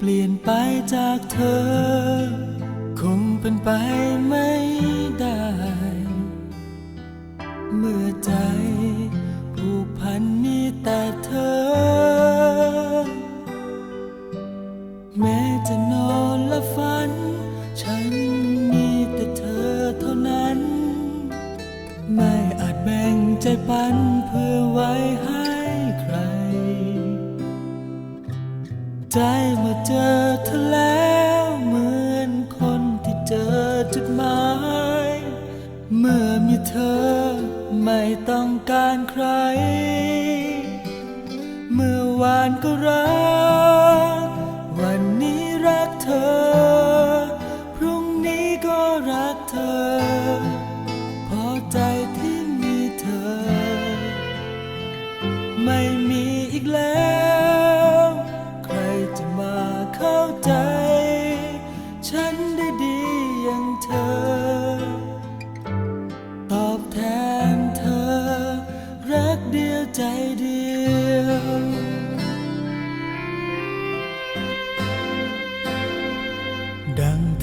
เปลี่ยนไปจากเธอ คงเป็นไปไม่ได้ เมื่อใจผูกพันมีแต่เธอ แม้จะนอนและฝัน ฉันมีแต่เธอเท่านั้น ไม่อาจแบ่งใจปันเพื่อไว้ให้ ใจเมื่อเจอเธอแล้วเหมือนคนที่เจอจุดหมาย เมื่อมีเธอไม่ต้องการใคร เมื่อวานก็รัก วันนี้รักเธอ พรุ่งนี้ก็รักเธอ พอใจที่มีเธอ ไม่มีอีกแล้ว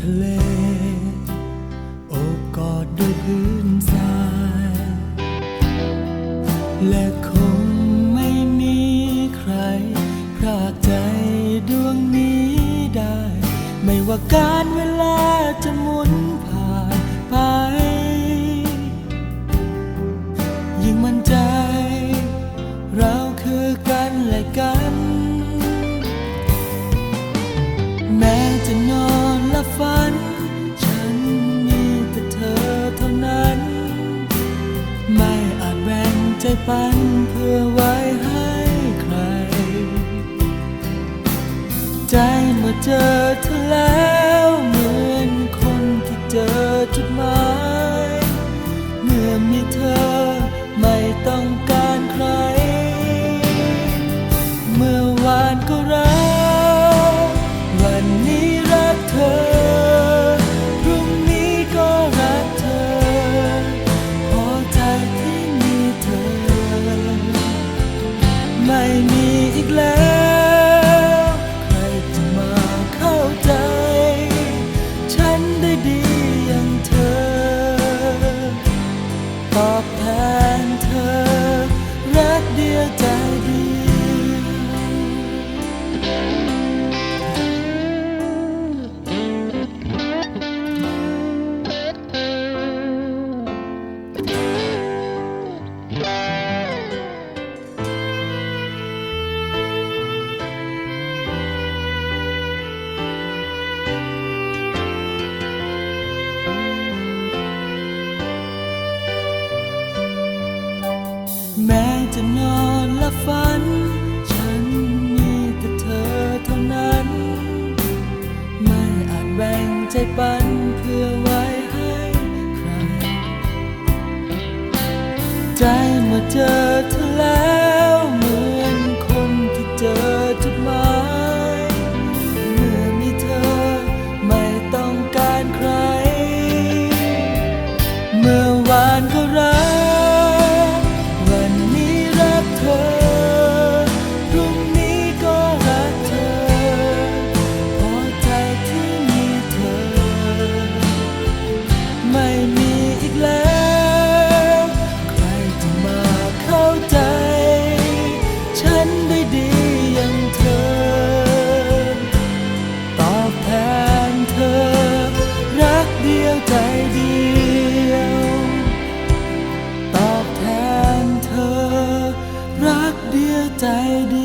ะเล โอบกอดด้วยพื้นทราย และคงไม่มีใคร พรากใจดวงนี้ได้ ไม่ว่าการเวลาจะหมุนผ่าน บ่งใจปันเพื่อไว้ให้ใคร ใจเมื่อเจอเธอแล้วเหมือนคนที่เจอจุดหมาย เมื่อมีเธอไม่ต้องการ กแล้ว ใครจะมาเข้าใจ ฉันได้ดีอย่างเธอตอบแทน ฝัน ฉันมีแต่เธอเท่านั้น ไม่อาจแบ่งใจปันเพื่อไว้ให้ใคร ใจเมื่อเจอ I side